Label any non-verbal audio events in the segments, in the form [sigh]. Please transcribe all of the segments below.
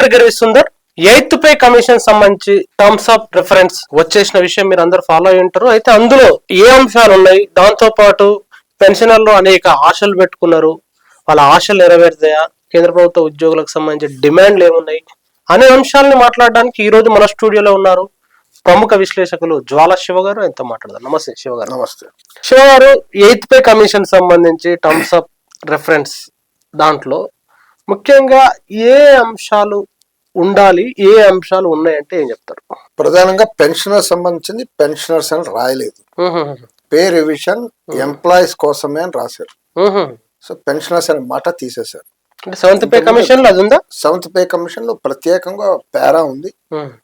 Trigger ఇస్తుందర్ eighth pay commission సంబంధించి terms of reference వచ్చేసిన విషయం మీరు అందరు ఫాలో అయి ఉంటారు. అయితే అందులో ఏ అంశాలు ఉన్నాయి? దాంతో పాటు పెన్షనర్లు అనేక ఆశలు పెట్టుకున్నారు. వాళ్ళ ఆశలు నెరవేరుతాయా? కేంద్ర ప్రభుత్వ ఉద్యోగులకు సంబంధించి డిమాండ్లు ఏమున్నాయి? అనే అంశాలని మాట్లాడడానికి ఈ రోజు మన స్టూడియోలో ఉన్నారు ప్రముఖ విశ్లేషకులు జ్వాల శివ గారు ఆయనతో మాట్లాడదాం. నమస్తే శివ గారు నమస్తే. శివ గారు ఎయిత్ పే కమిషన్ సంబంధించి టర్మ్స్ ఆఫ్ రెఫరెన్స్ దాంట్లో ముఖ్యంగా ఏ అంశాలు ఉండాలి ఏ అంశాలు ఉన్నాయంటే ఏం చెప్తారు? ప్రధానంగా పెన్షనర్ సంబంధించింది పెన్షనర్స్ అని రాయలేదు. పే రివిజన్ ఎంప్లాయీస్ కోసమే అని రాశారు. సో పెన్షనర్స్ అనే మాట తీసేశారు. సెవెంత్ పే కమిషన్లో అది ఉందా? సెవెంత్ పే కమిషన్లో ప్రత్యేకంగా పేరా ఉంది.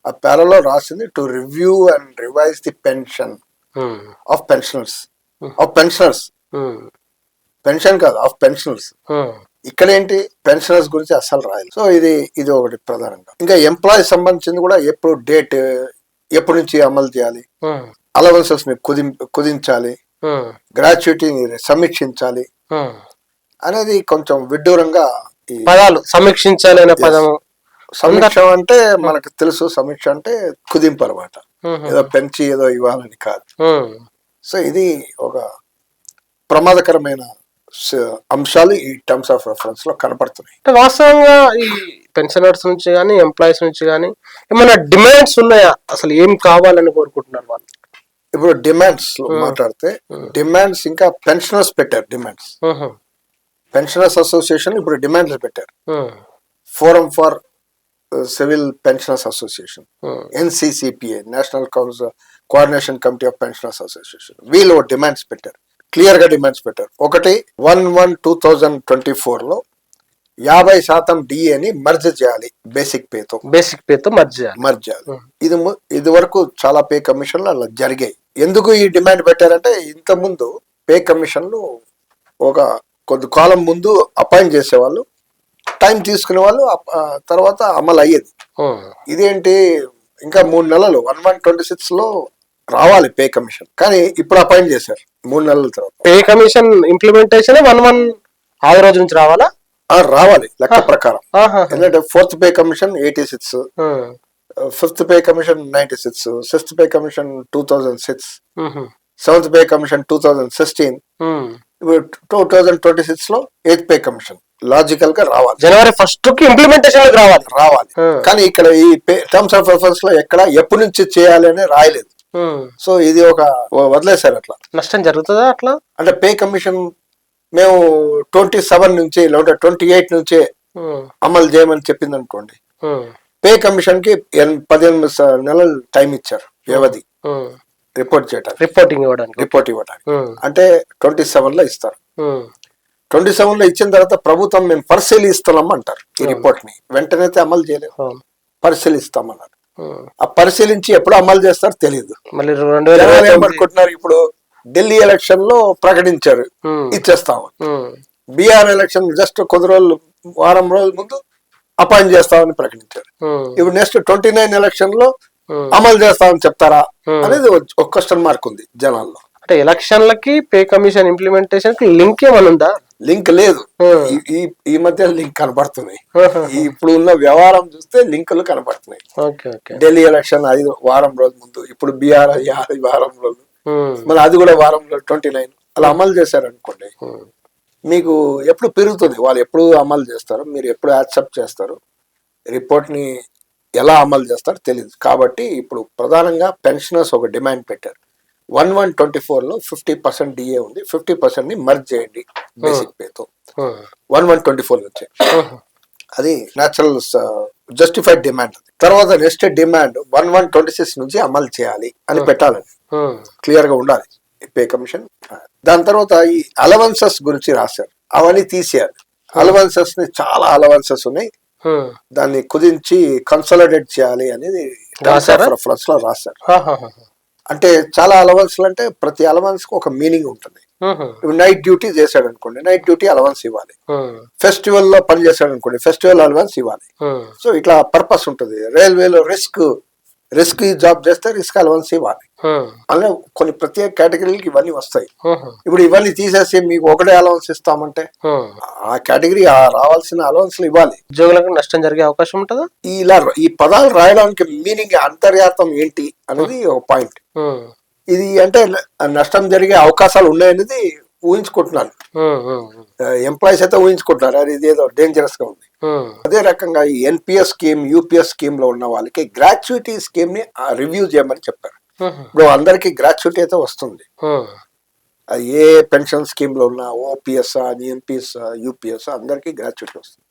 ఆ పేరాలో రాసింది to review and revise the pension of pensioners of pensioners pension కాదు ఆఫ్ పెన్షనర్స్ ఇక్కడ ఏంటి పెన్షనర్స్ గురించి అస్సలు రాయాలి సో ఇది ఇది ఒకటి ప్రధానంగా ఇంకా ఎంప్లాయీ సంబంధించింది కూడా ఎప్పుడు డేట్ ఎప్పటి నుంచి అమలు చేయాలి? అలవెన్సెస్ని కుది కుదించాలి? గ్రాట్యుటీని సమీక్షించాలి? అనేది కొంచెం విడ్డూరంగా పదాలు సమీక్షించాలి అనే పదము. సమీక్ష అంటే మనకు తెలుసు సమీక్ష అంటే కుదింపు అనమాట ఏదో పెంచి ఏదో ఇవ్వాలని కాదు. సో ఇది ఒక ప్రమాదకరమైన అంశాలు ఈ టర్మ్స్ ఆఫ్ రెఫరెన్స్లో కనపడుతున్నాయి. అంటే వాస్తవంగా ఈ పెన్షనర్స్ నుంచి కానీ ఎంప్లాయీస్ నుంచి కానీ ఏమైనా డిమాండ్స్ ఉన్నాయా? అసలు ఏం కావాలని కోరుకుంటున్నారు వాళ్ళు? ఇప్పుడు డిమాండ్స్లో మాట్లాడితే డిమాండ్స్ ఇంకా పెన్షనర్స్ పెట్టారు డిమాండ్స్. పెన్షనర్స్ అసోసియేషన్ ఇప్పుడు డిమాండ్స్ పెట్టారు. Forum for civil pensioners association NCCPA national council coordination committee of pensioners association వీళ్ళు డిమాండ్స్ పెట్టారు. క్లియర్గా డిమాండ్స్ పెట్టారు. ఒకటి one one two thousand twenty ఫోర్లో యాభై శాతం డిఏని మర్జ్ చేయాలి బేసిక్ పేతో. బేసిక్ పేతో మర్జ్ చేయాలి. మర్జ్ చేయాలి. ఇది ఇది వరకు చాలా పే కమిషన్లు అలా జరిగాయి. ఎందుకు ఈ డిమాండ్ పెట్టారంటే ఇంత ముందు పే కమిషన్లు ఒక కొద్ది కాలం ముందు అపాయింట్ చేసేవాళ్ళు టైం తీసుకునే వాళ్ళు తర్వాత అమలు అయ్యేది. ఇదేంటి ఇంకా మూడు నెలలు వన్ వన్ ట్వంటీ సిక్స్లో రావాలి పే కమిషన్ కానీ ఇప్పుడు అపాయింట్ చేశారు మూడు నెలల తర్వాత pay commission implementation one one ఆరు రోజు నుంచి రావాలా ఆ, రావాలి లెక్క ప్రకారం. ఎందుకంటే fourth pay commission eighty six. Fifth pay commission ninety six sixth pay commission two thousand six. Seventh pay commission two thousand sixteen. ఇప్పుడు టూ థౌజండ్ ట్వంటీ సిక్స్లో ఎయిత్ పే కమిషన్ లాజికల్గా రావాలి జనవరి ఫస్ట్కి ఇంప్లిమెంటేషన్ రావాలి రావాలి Hmm. కానీ ఇక్కడ ఈ టర్మ్స్ ఆఫ్ రెఫరెన్స్లో ఎక్కడ ఎప్పటి నుంచి చేయాలి అని రాయలేదు. సో ఇది ఒక వదిలేశారు అట్లా నష్టం జరుగుతుందా అట్లా అంటే పే కమిషన్ మేము ట్వంటీ సెవెన్ నుంచి లేదంటే ట్వంటీ ఎయిట్ నుంచే. అమలు చేయమని చెప్పింది అనుకోండి. పే కమిషన్కి స- నెలలు టైం ఇచ్చారు వ్యవధి. రిపోర్ట్ చేయడానికి రిపోర్టింగ్ ఇవ్వడానికి రిపోర్ట్ ఇవ్వడానికి. అంటే ట్వంటీ సెవెన్లో ఇస్తారు. ట్వంటీ సెవెన్లో ఇచ్చిన తర్వాత ప్రభుత్వం మేము పరిశీలిస్తున్నాం అంటారు ఈ రిపోర్ట్ని వెంటనే అమలు చేయలేదు. పరిశీలిస్తామన్నారు. ఆ పరిశీలించి ఎప్పుడు అమలు చేస్తారో తెలియదు మళ్ళీ రెండు వేల ఇప్పుడు ఢిల్లీ ఎలక్షన్లో ప్రకటించారు ఉమ్. బీఆర్ ఎలక్షన్ జస్ట్ కొద్ది రోజులు వారం రోజుల ముందు అపాయింట్ చేస్తామని ప్రకటించారు. ఇప్పుడు నెక్స్ట్ ట్వంటీ నైన్ ఎలక్షన్లో. అమలు చేస్తామని చెప్తారా. అనేది ఒక క్వశ్చన్ మార్క్ ఉంది జనాల్లో అంటే ఎలక్షన్లకి పే కమిషన్ ఇంప్లిమెంటేషన్కి లింక్ ఏమైనా ఉందా లింక్ లేదు. ఈ- ఈ ఈ మధ్య లింక్ కనబడుతున్నాయి. ఈ ఇప్పుడు ఉన్న వ్యవహారం చూస్తే లింకులు కనబడుతున్నాయి. ఢిల్లీ ఎలక్షన్ ఐదు వారం రోజుల ముందు ఇప్పుడు బీఆర్ ఐదు వారం ఉమ్. మళ్ళీ అది కూడా వారంలో ట్వంటీ నైన్. అలా అమలు చేశారు అనుకోండి. ఉమ్. మీకు ఎప్పుడు పెరుగుతుంది? వాళ్ళు ఎప్పుడు అమలు చేస్తారు మీరు ఎప్పుడు యాక్సెప్ట్ చేస్తారు రిపోర్ట్ని ఎలా అమలు చేస్తారో తెలియదు కాబట్టి ఇప్పుడు ప్రధానంగా పెన్షనర్స్ ఒక డిమాండ్ పెట్టారు. వన్ వన్ ట్వంటీ ఫోర్లో ఫిఫ్టీ పర్సెంట్ డిఏ ఉంది. ఫిఫ్టీ పర్సెంట్ని మర్జ్ చేయండి. బేసిక్ పేతో. వన్ వన్ ట్వంటీ ఫోర్ వచ్చాయి. ఉహు. అది న్యాచురల్ జస్టిఫైడ్ డిమాండ్ తర్వాత next demand one one twenty six నుంచి అమలు చేయాలి అని పెట్టాలని ఉమ్. క్లియర్గా ఉండాలి. పే కమిషన్ దాని తర్వాత ఈ అలవెన్సెస్ గురించి రాశారు. అవన్నీ తీసేయాలి. అలవెన్సెస్ని చాలా అలవెన్సెస్ ఉన్నాయి. దాన్ని కుదించి కన్సల్టేట్ చేయాలి అనేది రాశారా? లో రాశారు. అంటే చాలా అలవెన్స్ అంటే ప్రతి అలవెన్స్కి ఒక మీనింగ్ ఉంటుంది. నైట్ డ్యూటీ చేశాడు అనుకోండి నైట్ డ్యూటీ అలవెన్స్ ఇవ్వాలి. ఫెస్టివల్లో పని చేశాడు అనుకోండి ఫెస్టివల్ అలవెన్స్ ఇవ్వాలి. సో ఇట్లా పర్పస్ ఉంటుంది. రైల్వేలో రిస్క్ రిస్క్ జాబ్ చేస్తే రిస్క్ అలవన్స్ ఇవ్వాలి. అలానే కొన్ని ప్రత్యేక కేటగిరీలకి ఇవన్నీ వస్తాయి. ఇప్పుడు ఇవన్నీ తీసేసి మీకు ఒకటే అలవన్స్ ఇస్తామంటే ఆ. కేటగిరీ ఆ రావాల్సిన అలవన్స్లు ఇవ్వాలి. ఉద్యోగులకు నష్టం జరిగే అవకాశం ఉంటుందా? ఈ ఇలా ఈ పదాలు రాయడానికి మీనింగ్ అంతర్యాతం ఏంటి అనేది ఒక పాయింట్ ఇది అంటే నష్టం జరిగే అవకాశాలు ఉన్నాయనేది ఊహించుకుంటున్నాను. ఎంప్లాయీస్ అయితే ఊహించుకుంటున్నారు. అది ఇదేదో డేంజరస్గా ఉంది. అదే రకంగా ఈ ఎన్పిఎస్ స్కీమ్ యూపీఎస్ స్కీమ్లో ఉన్న వాళ్ళకి గ్రాట్యుటీ స్కీమ్ని రివ్యూ చేయమని చెప్పారు. ఇప్పుడు అందరికి గ్రాట్యుటీ అయితే వస్తుంది. అది ఏ పెన్షన్ స్కీమ్లో ఉన్నా ఓపీఎస్ ఎన్పిఎస్ యూపీఎస్ అందరికి గ్రాట్యుటీ వస్తుంది.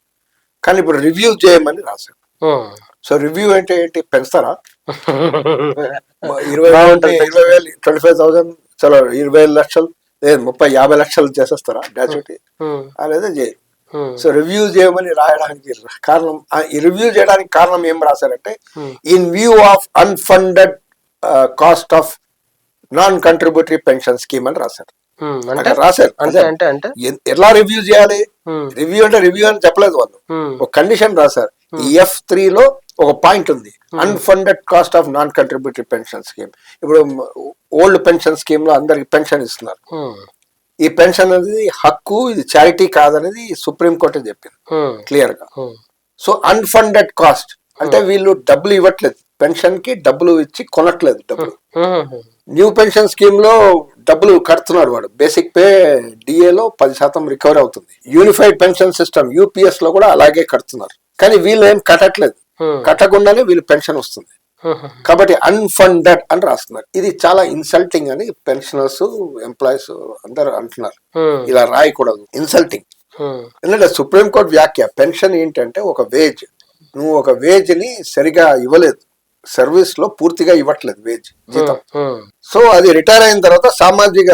కానీ ఇప్పుడు రివ్యూ చేయమని రాశారు. సో రివ్యూ అంటే ఏంటి? పెంచుతారా? ఇరవై. [laughs] ఇరవై వేలు ట్వంటీ ఫైవ్ థౌసండ్ చలో ఇరవై లక్షలు. లేదు ముప్పై యాభై లక్షలు చేసేస్తారా? గ్రాట్యుటీ అనేది చేయరు సో రివ్యూ చేయమని రాయడానికి కారణం ఈ రివ్యూ చేయడానికి కారణం ఏం రాశారంటే in view of unfunded cost of non contributory pension scheme అని రాశారు. అంటే? రాశారు. అంటే ఎలా రివ్యూ చేయాలి? రివ్యూ అంటే రివ్యూ అని చెప్పలేదు వాళ్ళు. ఒక కండిషన్ రాశారు. ఈ ఎఫ్ త్రీ లో ఒక పాయింట్ ఉంది. Unfunded cost of non contributory pension scheme ఇప్పుడు ఓల్డ్ పెన్షన్ స్కీమ్లో అందరికి పెన్షన్ ఇస్తున్నారు. ఉమ్, ఈ పెన్షన్ అనేది హక్కు ఇది చారిటీ కాదనేది సుప్రీం కోర్టే చెప్పింది. ఉమ్, క్లియర్గా ఉమ్, సో అన్ఫండెడ్ కాస్ట్ అంటే వీళ్ళు డబ్బులు ఇవ్వట్లేదు. పెన్షన్కి డబ్బులు ఇచ్చి కొనట్లేదు డబ్బులు. న్యూ పెన్షన్ స్కీమ్లో డబ్బులు కడుతున్నాడు వాడు. బేసిక్ పే డిఏ లో పది శాతం రికవర్ అవుతుంది. యూనిఫైడ్ పెన్షన్ సిస్టమ్ యూపీఎస్లో కూడా అలాగే కడుతున్నారు. కానీ వీళ్ళు ఏం కట్టట్లేదు. కట్టకుండానే వీళ్ళు పెన్షన్ వస్తుంది. కాబట్టి అన్ఫండెడ్ అని రాస్తున్నారు. ఇది చాలా ఇన్సల్టింగ్ అని పెన్షనర్స్ ఎంప్లాయీస్ అందరూ అంటున్నారు. ఇలా రాయకూడదు. ఇన్సల్టింగ్ ఎందుకంటే సుప్రీంకోర్టు వ్యాఖ్య పెన్షన్ ఏంటంటే ఒక వేజ్ నువ్వు ఒక వేజ్ని సరిగా ఇవ్వలేదు. సర్వీస్లో పూర్తిగా ఇవ్వట్లేదు వేజ్ జీతం. సో అది రిటైర్ అయిన తర్వాత సామాజిక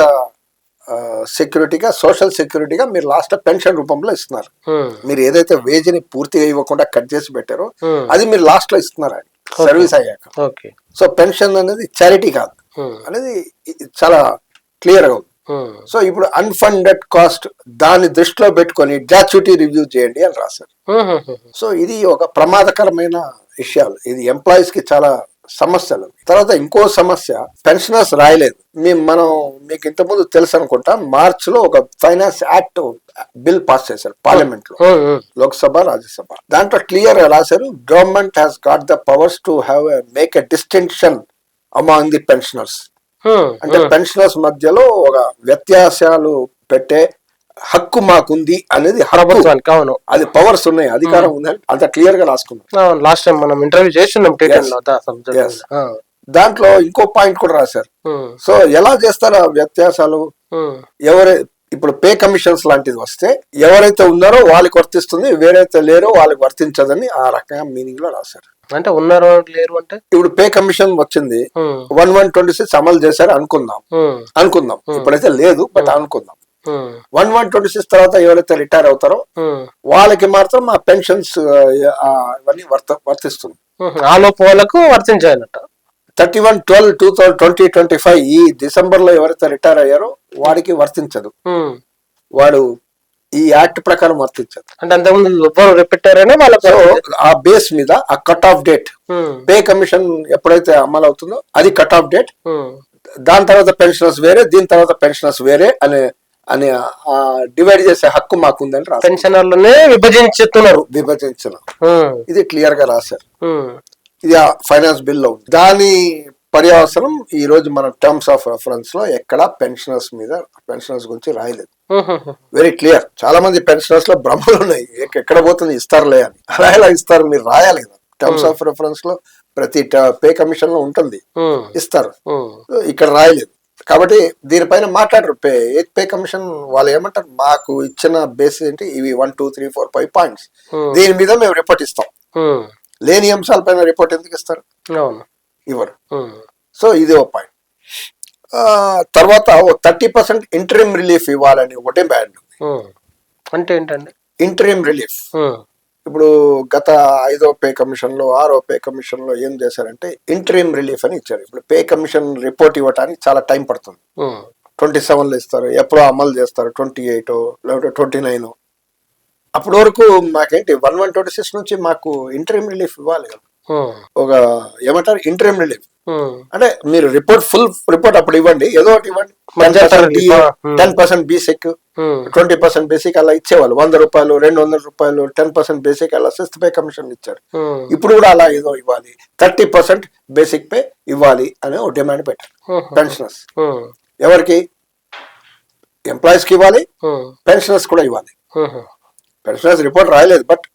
సెక్యూరిటీగా సోషల్ సెక్యూరిటీగా మీరు లాస్ట్ పెన్షన్ రూపంలో ఇస్తున్నారు. ఉమ్, మీరు ఏదైతే వేజ్ని పూర్తిగా ఇవ్వకుండా కట్ చేసి పెట్టారో ఉమ్, అది మీరు లాస్ట్లో ఇస్తున్నారు సర్వీస్ అయ్యాక. ఓకే సో పెన్షన్ అనేది చారిటీ కాదు. ఉమ్, అనేది చాలా క్లియర్గా ఉంది. సో ఇప్పుడు అన్ఫండెడ్ కాస్ట్ దాన్ని దృష్టిలో పెట్టుకొని గ్రాచ్యుటీ రివ్యూ చేయండి అని రాశారు. సో ఇది ఒక ప్రమాదకరమైన విషయాలు. ఇది ఎంప్లాయీస్కి చాలా సమస్యలు. తర్వాత ఇంకో సమస్య పెన్షనర్స్ రాయలేదు. మేము మనం మీకు ఇంతకుముందు తెలుసు అనుకుంటా మార్చ్లో ఒక ఫైనాన్స్ యాక్ట్ బిల్ పాస్ చేశారు పార్లమెంట్లో లోక్సభ రాజ్యసభ. దాంట్లో క్లియర్గా రాశారు government has got the powers to have make a distinction among the pensioners అంటే పెన్షనర్స్ మధ్యలో ఒక వ్యత్యాసాలు పెట్టే హక్కు మాకుంది అనేది ప్రభుత్వానికి అవును. అది పవర్స్ ఉన్నాయి అధికారం ఉందని అంత క్లియర్గా రాసుకున్నాం లాస్ట్ టైం మనం ఇంటర్వ్యూ చేస్తున్నాం దాంట్లో ఇంకో పాయింట్ కూడా రాశారు. సో ఎలా చేస్తారు ఆ వ్యత్యాసాలు? ఎవరై ఇప్పుడు పే కమిషన్స్ లాంటిది వస్తే ఎవరైతే ఉన్నారో వాళ్ళకి వర్తిస్తుంది వేరైతే లేరో వాళ్ళకి వర్తించదని ఆ రకంగా మీనింగ్లో రాశారు. అంటే ఉన్నారు లేరు అంటే? ఇప్పుడు పే కమిషన్ వచ్చింది. వన్ వన్ ట్వంటీ సిక్స్ అమలు చేశారు అనుకుందాం. అనుకుందాం. ఇప్పుడైతే లేదు బట్ అనుకుందాం. వన్ వన్ ట్వంటీ సిక్స్ తర్వాత ఎవరైతే రిటైర్ అవుతారో వాళ్ళకి మాత్రం ఆ పెన్షన్స్ ఇవన్నీ వర్త వర్తిస్తుంది. ఆ లోపు వాళ్ళకు వర్తించాయన్నట్ట. Thirty one twelve two thousand twenty twenty five ఈ డిసెంబర్లో ఎవరైతే రిటైర్ అయ్యారో వాడికి వర్తించదు. వాడు ఈ యాక్ట్ ప్రకారం వర్తించదు. అంటే అంతకుముందు ఎవ్వరు వాళ్ళకు ఆ బేస్ మీద ఆ cut off date pay commission ఎప్పుడైతే అమలు అవుతుందో అది కట్ ఆఫ్ డేట్. దాని తర్వాత పెన్షనర్స్ వేరే దీని తర్వాత పెన్షనర్స్ వేరే అనే అని డివైడ్ చేసే హక్కు మాకుందని రాశారు. పెన్షనర్లనే విభజించుతున్నారు. విభజించిన ఇది క్లియర్గా రాశారు. ఇది ఆ ఫైనాన్స్ బిల్లో ఉంది. దాని పర్యవసరం ఈ రోజు మన టర్మ్స్ ఆఫ్ రెఫరెన్స్లో ఎక్కడా పెన్షనర్స్ మీద పెన్షనర్స్ గురించి రాయలేదు. వెరీ క్లియర్ చాలా మంది పెన్షనర్స్లో భ్రమలు ఉన్నాయి. ఎక్క- ఎక్కడ పోతుంది ఇస్తారులే అని. అలా ఎలా ఇస్తారు మీరు రాయాలి టర్మ్స్ ఆఫ్ రెఫరెన్స్లో ప్రతి పే కమిషన్లో ఉంటుంది. ఇస్తారు. ఇక్కడ రాయలేదు. కాబట్టి దీనిపైన మాట్లాడరు. పే పే కమిషన్ వాళ్ళు ఏమంటారు? మాకు ఇచ్చిన బేసిస్ ఏంటి? ఇవి one two three four five points. దీని మీద మేము రిపోర్ట్ ఇస్తాం. లేని అంశాలపైన రిపోర్ట్ ఎందుకు ఇస్తారు? ఇవ్వరు. సో ఇది ఒక పాయింట్. తర్వాత ఓ థర్టీ పర్సెంట్ ఇంటరిమ్ రిలీఫ్ ఇవ్వాలని ఒకటే బ్యాండ్. అంటే ఏంటండి? Interim relief. ఇప్పుడు గత ఐదో పే కమిషన్లో ఆరో పే కమిషన్లో ఏం చేశారంటే ఇంటరిమ్ రిలీఫ్ అని ఇచ్చారు. ఇప్పుడు పే కమిషన్ రిపోర్ట్ ఇవ్వడానికి చాలా టైం పడుతుంది. ట్వంటీ సెవెన్లో ఇస్తారు ఎప్పుడో అమలు చేస్తారు ట్వంటీ ఎయిట్ లేకపోతే ట్వంటీ నైన్. అప్పటి వరకు మాకేంటి వన్ వన్ ట్వంటీ సిక్స్ నుంచి మాకు ఇంటరిమ్ రిలీఫ్ ఇవ్వాలి కదా. ఒక ఏమంటారు ఇంటర్మ్ రిలీఫ్ అంటే మీరు రిపోర్ట్ ఫుల్ రిపోర్ట్ అప్పుడు ఇవ్వండి ఏదో ఒకటి ఇవ్వండి. Ten percent basic twenty percent basic అలా ఇచ్చేవాళ్ళు. వంద రూపాయలు రెండు వందల రూపాయలు టెన్ పర్సెంట్ బేసిక్ అలా సిక్స్త్ పే కమిషన్ ఇచ్చారు. ఇప్పుడు కూడా అలా ఏదో ఇవ్వాలి. థర్టీ పర్సెంట్ బేసిక్ పే ఇవ్వాలి అని ఒక డిమాండ్ పెట్టారు. పెన్షనర్స్ ఎవరికి? ఎంప్లాయీస్కి ఇవ్వాలి. పెన్షనర్స్ కూడా ఇవ్వాలి. పెన్షనర్స్ రిపోర్ట్ రాయలేదు బట్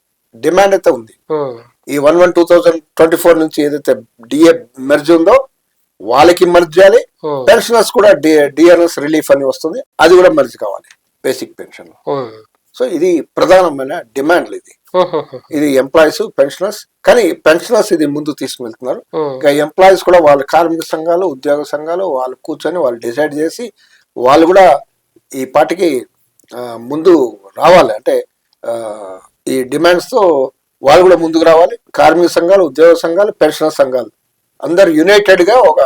డిమాండ్ అయితే ఉంది. ఈ one one two thousand twenty four నుంచి ఏదైతే డిఏ మెర్జ్ ఉందో వాళ్ళకి మర్జ్ చేయాలి. పెన్షనర్స్ కూడా డిఆర్ఎస్ రిలీఫ్ అని వస్తుంది. అది కూడా మర్జ్ కావాలి బేసిక్ పెన్షన్ సో ఇది ప్రధానమైన డిమాండ్లు ఇది. ఇది ఎంప్లాయీస్ పెన్షనర్స్ కానీ పెన్షనర్స్ ఇది ముందు తీసుకువెళ్తున్నారు. ఇంకా ఎంప్లాయీస్ కూడా వాళ్ళ కార్మిక సంఘాలు ఉద్యోగ సంఘాలు వాళ్ళు కూర్చొని వాళ్ళు డిసైడ్ చేసి వాళ్ళు కూడా ఈ పార్టీకి ఆ, ముందు రావాలి. అంటే ఈ డిమాండ్స్తో వాళ్ళు కూడా ముందుకు రావాలి. కార్మిక సంఘాలు ఉద్యోగ సంఘాలు పెన్షనర్ సంఘాలు. అందరు యునైటెడ్గా ఒక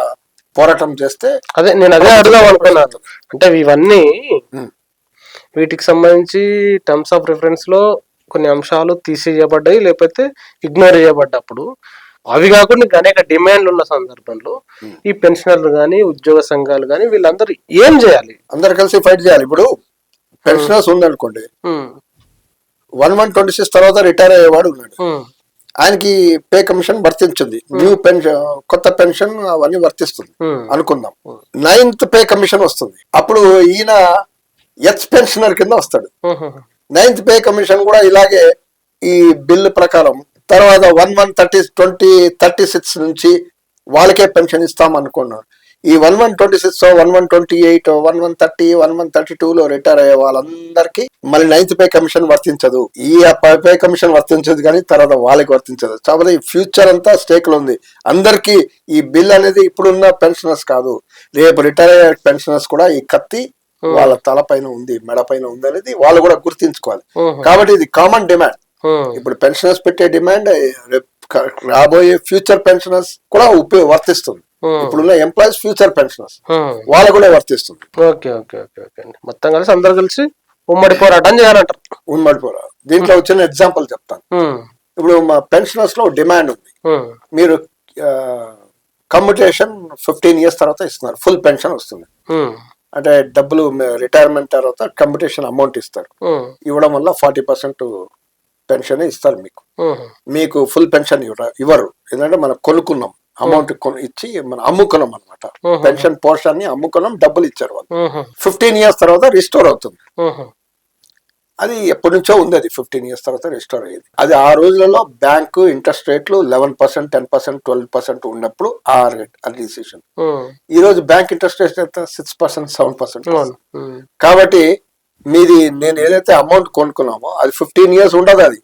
పోరాటం చేస్తే అదే నేను అదే అడుగుదాం అనుకున్నాను. అంటే ఇవన్నీ. వీటికి సంబంధించి టర్మ్స్ ఆఫ్ రిఫరెన్స్లో కొన్ని అంశాలు తీసేయబడ్డాయి లేకపోతే ఇగ్నోర్ చేయబడ్డప్పుడు. అవి కాకుండా అనేక డిమాండ్లు ఉన్న సందర్భంలో ఈ పెన్షనర్లు కానీ ఉద్యోగ సంఘాలు కానీ వీళ్ళందరూ ఏం చేయాలి? అందరు కలిసి ఫైట్ చేయాలి. ఇప్పుడు పెన్షనర్స్ ఉందనుకోండి. వన్ వన్ ట్వంటీ సిక్స్ తర్వాత రిటైర్ అయ్యేవాడు ఉన్నాడు. ఆయనకి పే కమిషన్ వర్తించింది. న్యూ పెన్షన్ కొత్త పెన్షన్ అవన్నీ వర్తిస్తుంది. అనుకుందాం. నైన్త్ పే కమిషన్ వస్తుంది. అప్పుడు ఈయన ఎక్స్ పెన్షనర్ కింద వస్తాడు. నైన్త్ పే కమిషన్ కూడా ఇలాగే ఈ బిల్ ప్రకారం తర్వాత one one thirty twenty thirty six నుంచి వాళ్ళకే పెన్షన్ ఇస్తాం అనుకున్నారు ఈ one one twenty six one one twenty eight one one thirty one one thirty two లో రిటైర్ అయ్యే వాళ్ళందరికీ మళ్ళీ నైన్త్ పే కమిషన్ వర్తించదు. ఈ పే కమిషన్ వర్తించదు కానీ తర్వాత వాళ్ళకి వర్తించదు. కాబట్టి ఈ ఫ్యూచర్ అంతా స్టేక్లో ఉంది. అందరికీ ఈ బిల్ అనేది ఇప్పుడున్న పెన్షనర్స్ కాదు. రేపు రిటైర్ అయ్యే పెన్షనర్స్ కూడా ఈ కత్తి వాళ్ళ తల పైన ఉంది మెడ పైన ఉంది అనేది వాళ్ళు కూడా గుర్తించుకోవాలి. కాబట్టి ఇది కామన్ డిమాండ్. ఇప్పుడు పెన్షనర్స్ పెట్టే డిమాండ్ రాబోయే ఫ్యూచర్ పెన్షనర్స్ కూడా ఉపయోగ వర్తిస్తుంది. ఇప్పుడున్న ఎంప్లాయీస్ ఫ్యూచర్ పెన్షనర్స్. వాళ్ళకు కూడా వర్తిస్తుంది. ఓకే ఓకే ఓకే ఓకే అండి. మొత్తం కలిసి అందరు కలిసి ఉమ్మడి పోరాటం చేయాలంటారు. ఉమ్మడిపోరా దీంట్లో వచ్చిన ఎగ్జాంపుల్ చెప్తాను. ఇప్పుడు మా పెన్షనర్స్లో డిమాండ్ ఉంది. మీరు కమ్యూటేషన్ ఫిఫ్టీన్ ఇయర్స్ తర్వాత ఇస్తున్నారు. ఫుల్ పెన్షన్ వస్తుంది. అంటే డబ్బులు రిటైర్మెంట్ తర్వాత కమ్యూటేషన్ అమౌంట్ ఇస్తారు. ఇవ్వడం వల్ల ఫార్టీ పర్సెంట్ పెన్షన్ ఇస్తారు మీకు. మీకు ఫుల్ పెన్షన్ ఇవ్వరు. ఎందుకంటే మనం కొనుక్కున్నాం. అమౌంట్ ఇచ్చి మనం అమ్ముకున్నాం అనమాట. పెన్షన్ పోర్షన్ని అమ్ముకున్నాం డబ్బులు ఇచ్చారు వాళ్ళు. ఫిఫ్టీన్ ఇయర్స్ తర్వాత రిస్టోర్ అవుతుంది. అది ఎప్పటి నుంచో ఉంది అది ఫిఫ్టీన్ ఇయర్స్ తర్వాత రిస్టోర్ అయ్యేది అది ఆ రోజులలో బ్యాంకు ఇంట్రెస్ట్ రేట్లు eleven percent ten percent twelve percent ఉన్నప్పుడు ఆ రేట్ ఆ డిసిషన్. ఈ రోజు బ్యాంక్ ఇంట్రెస్ట్ రేట్ ఎంత సిక్స్ పర్సెంట్ సెవెన్ పర్సెంట్. కాబట్టి మీది నేను ఏదైతే అమౌంట్ కొనుక్కున్నామో అది ఫిఫ్టీన్ ఇయర్స్ ఉండదు అది.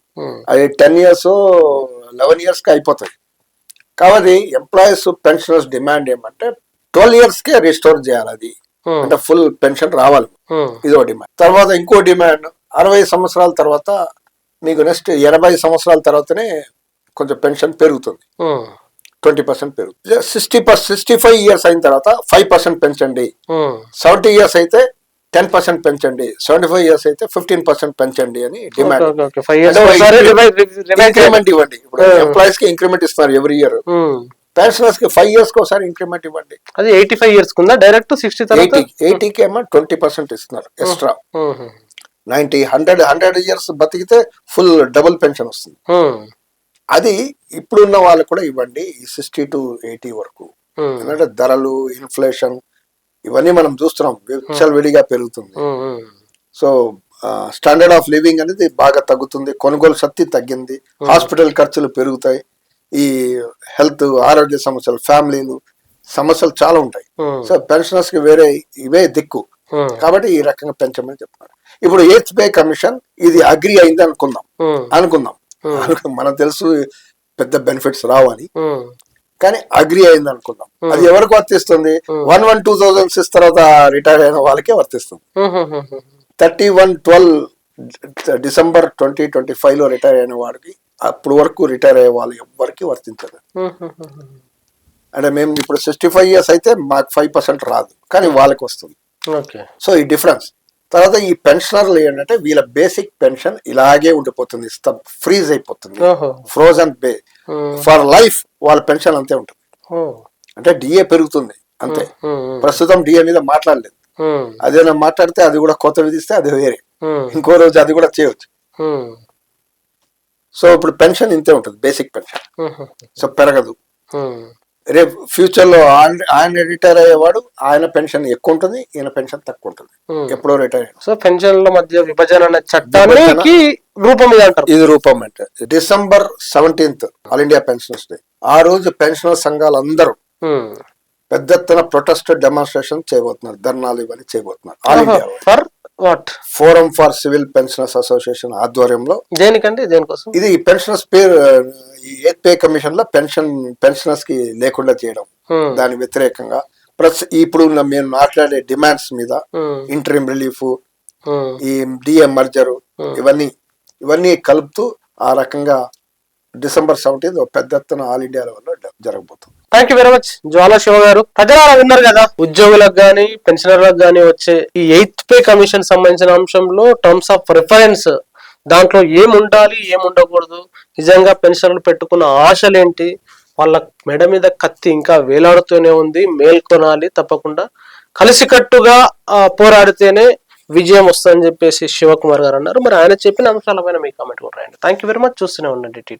అది టెన్ ఇయర్స్ లెవెన్ ఇయర్స్కి అయిపోతుంది కాబట్టి ఎంప్లాయీస్ పెన్షనర్స్ డిమాండ్ ఏమంటే ట్వెల్వ్ ఇయర్స్ కే రిస్టోర్ చేయాలి అది Hmm. అంటే ఫుల్ పెన్షన్ రావాలి Hmm. ఇదో డిమాండ్ తర్వాత ఇంకో డిమాండ్ అరవై సంవత్సరాల తర్వాత మీకు నెక్స్ట్ ఎనభై సంవత్సరాల తర్వాతనే కొంచెం పెన్షన్ పెరుగుతుంది Hmm. ట్వంటీ పర్సెంట్ పెరుగుతుంది సిక్స్టీ సిక్స్టీ ఫైవ్ ఇయర్స్ అయిన తర్వాత ఫైవ్ పర్సెంట్ పెంచండి Hmm. సెవెంటీ ఇయర్స్ అయితే టెన్ పర్సెంట్ పెంచండి సెవెంటీ ఫైవ్ ఇయర్స్ అయితే ఫిఫ్టీన్ పర్సెంట్ పెంచండి అని డిమాండ్. ఇంక్రిమెంట్ ఇవ్వండి ఇప్పుడు. ఎంప్లాయీస్కి ఇంక్రిమెంట్ ఇస్తున్నారు ఎవ్రీ ఇయర్. పెన్షనర్స్కి ఫైవ్ ఇయర్స్కి ఒకసారి ఇంక్రిమెంట్ ఇవ్వండి అది ఎయిటీ ఫైవ్ ఇయర్స్ కుందా డైరెక్ట్ సిక్స్టీ ఎయిటీ ఎయిటీకి ఏమో ట్వంటీ పర్సెంట్ ఇస్తున్నారు extra. Ninety hundred hundred years బతికితే ఫుల్ డబుల్ పెన్షన్ వస్తుంది Hmm. అది ఇప్పుడున్న వాళ్ళకు కూడా ఇవ్వండి సిక్స్టీ టు ఎయిటీ వరకు Hmm. ఎందుకంటే ధరలు ఇన్ఫ్లేషన్ ఇవన్నీ మనం చూస్తున్నాం. విడిగా పెరుగుతుంది. Hmm. Hmm. So standard of living అనేది బాగా తగ్గుతుంది. కొనుగోలు శక్తి తగ్గింది. హాస్పిటల్ ఖర్చులు పెరుగుతాయి. ఈ హెల్త్ ఆరోగ్య సమస్యలు ఫ్యామిలీలు సమస్యలు చాలా ఉంటాయి. Hmm. సో పెన్షనర్స్కి వేరే ఇవే దిక్కు. Hmm. కాబట్టి ఈ రకంగా పెంచమని చెప్తున్నారు. ఇప్పుడు ఎయిత్ పే కమిషన్ ఇది అగ్రి అయింది అనుకుందాం. Hmm. అనుకుందాం. అనుకు- [laughs] మనకు తెలుసు పెద్ద బెనిఫిట్స్ రావని Hmm. కానీ అగ్రి అయింది అనుకుందాం. అది ఎవరికి వర్తిస్తుంది? One one two thousand six తర్వాత రిటైర్ అయిన వాళ్ళకే వర్తిస్తుంది. Thirty one twelve December twenty twenty ఫైవ్లో రిటైర్ అయిన వాడికి అప్పుడు వరకు రిటైర్ అయ్యే వాళ్ళు ఎవ్వరికి వర్తించదు. అంటే మేము ఇప్పుడు సిక్స్టీ ఫైవ్ ఇయర్స్ అయితే మాకు ఫైవ్ పర్సెంట్ రాదు కానీ వాళ్ళకి వస్తుంది. ఓకే. సో ఈ డిఫరెన్స్. తర్వాత ఈ పెన్షనర్లు ఏంటంటే వీళ్ళ బేసిక్ పెన్షన్ ఇలాగే ఉండిపోతుంది ఫ్రీజ్ అయిపోతుంది. Frozen pay um, for life వాళ్ళ పెన్షన్ అంతే ఉంటుంది. అంటే డిఏ పెరుగుతుంది అంతే. ప్రస్తుతం డిఏ మీద మాట్లాడలేదు. అదేనా మాట్లాడితే అది కూడా కొత్త విధిస్తే అది వేరే. ఇంకో రోజు అది కూడా చేయవచ్చు సో ఇప్పుడు పెన్షన్ ఇంతే ఉంటుంది బేసిక్ పెన్షన్. సో పెరగదు. రేపు ఫ్యూచర్లో ఆయన రిటైర్ అయ్యేవాడు ఆయన పెన్షన్ ఎక్కువ ఉంటుంది ఈయన పెన్షన్ తక్కువ ఉంటుంది ఉమ్. ఎప్పుడో రిటైర్ సో పెన్షన్ల మధ్య విభజన అనే చట్టానికి రూపం ఇది అంటారు. ఇది రూపం అంటే. December seventeenth all India pensioners day ఆ రోజు పెన్షనర్ సంఘాలు అందరూ ఉమ్. పెద్ద ఎత్తున ప్రొటెస్ట్ డెమాన్స్ట్రేషన్ చేయబోతున్నారు ధర్నాలు ఇవన్నీ చేయబోతున్నారు. All India for what? Forum for civil pensioners association ఆధ్వర్యంలో. దేనికండి? దేనికోసం? ఇది పెన్షనర్స్ ఎయిత్ పే కమిషన్లో పెన్షన్ పెన్షనర్స్కి లేకుండా చేయడం. దాని వ్యతిరేకంగా. ప్లస్ ఇప్పుడు మేము మాట్లాడే డిమాండ్స్ మీద ఇంటరీమ్ రిలీఫ్ ఈ డిఎం మర్జరు ఇవన్నీ ఇవన్నీ కలుపుతూ ఆ రకంగా డిసెంబర్ సెవెంటీన్త్ పెద్ద ఎత్తున ఆల్ ఇండియా లెవెల్లో జరగబోతుంది. Thank you very much Jwala Shiva garu. ప్రజలు విన్నారు కదా ఉద్యోగులకు గానీ పెన్షనర్లకు గానీ వచ్చే ఈ ఎయిత్ పే కమిషన్ సంబంధించిన అంశంలో టర్మ్స్ ఆఫ్ రిఫరెన్స్ దాంట్లో ఏం ఉండాలి ఏం ఉండకూడదు నిజంగా పెన్షనర్లు పెట్టుకున్న ఆశలేంటి వాళ్ళ మెడ మీద కత్తి ఇంకా వేలాడుతూనే ఉంది మేల్కొనాలి తప్పకుండా. కలిసికట్టుగా పోరాడితేనే విజయం వస్తుందని చెప్పేసి శివకుమార్ గారు అన్నారు. మరి ఆయన చెప్పిన అంశాలపైన మీ కామెంట్ కూడా రాయండి. థ్యాంక్ యూ వెరీ మచ్ చూస్తూనే ఉండండి టీ